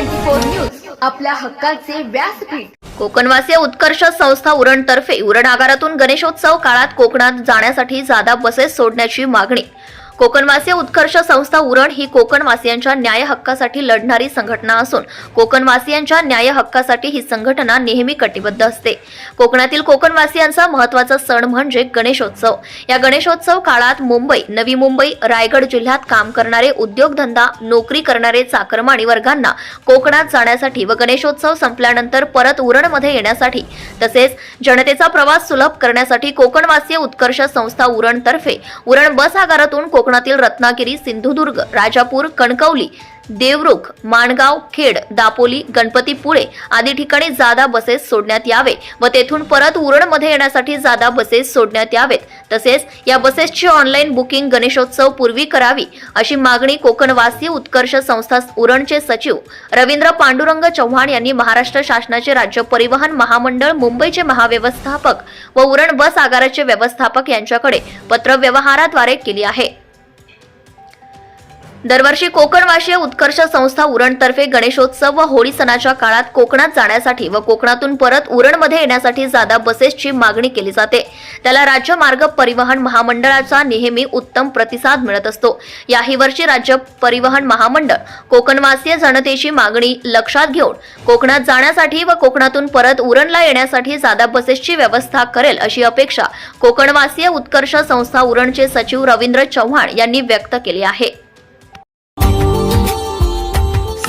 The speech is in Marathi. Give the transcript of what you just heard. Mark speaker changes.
Speaker 1: ट्वेंटी फोर न्यूज आपल्या हक्काचे व्यासपीठ.
Speaker 2: कोकणवासीय उत्कर्ष संस्था उरणतर्फे उरण आगारातून गणेशोत्सव काळात कोकणात जाण्यासाठी जादा बसेस सोडण्याची मागणी. कोकणवासीय उत्कर्ष संस्था उरण ही कोकणवासियांच्या न्याय हक्कासाठी लढणारी संघटना असून कोकणवासियांच्या न्याय हक्कासाठी ही संघटना नेहमी कटिबद्ध असते. कोकणातील कोकणवासियांचा महत्त्वाचा सण म्हणजे गणेशोत्सव. या गणेशोत्सव काळात मुंबई नवी मुंबई रायगड जिल्ह्यात काम करणारे उद्योगधंदा नोकरी करणारे चाकरमाणी वर्गांना कोकणात जाण्यासाठी व गणेशोत्सव संपल्यानंतर परत उरणमध्ये येण्यासाठी तसेच जनतेचा प्रवास सुलभ करण्यासाठी कोकणवासीय उत्कर्ष संस्था उरणतर्फे उरण बस आगारातून कोकणातील रत्नागिरी सिंधुदुर्ग राजापूर कणकवली देवरुख माणगाव खेड दापोली गणपतीपुळे आदी ठिकाणी जादा बसेस सोडण्यात यावे व तेथून परत उरणमध्ये येण्यासाठी जादा बसेस सोडण्यात यावेत. तसेच या बसेसची ऑनलाईन बुकिंग गणेशोत्सव पूर्वी करावी अशी मागणी कोकणवासी उत्कर्ष संस्था उरणचे सचिव रवींद्र पांडुरंग चव्हाण यांनी महाराष्ट्र शासनाचे राज्य परिवहन महामंडळ मुंबईचे महाव्यवस्थापक व उरण बस आगाराचे व्यवस्थापक यांच्याकडे पत्रव्यवहाराद्वारे केली आहे. दरवर्षी कोकणवासीय उत्कर्ष संस्था उरणतर्फे गणेशोत्सव व होळी सणाच्या काळात कोकणात जाण्यासाठी व कोकणातून परत उरणमध्ये येण्यासाठी जादा बसेसची मागणी केली जाते. त्याला राज्य मार्ग परिवहन महामंडळाचा नेहमी उत्तम प्रतिसाद मिळत असतो. याही वर्षी राज्य परिवहन महामंडळ कोकणवासीय जनतेची मागणी लक्षात घेऊन कोकणात जाण्यासाठी व कोकणातून परत उरणला येण्यासाठी जादा बसेसची व्यवस्था करेल अशी अपेक्षा कोकणवासीय उत्कर्ष संस्था उरणचे सचिव रवींद्र चव्हाण यांनी व्यक्त केली आहे.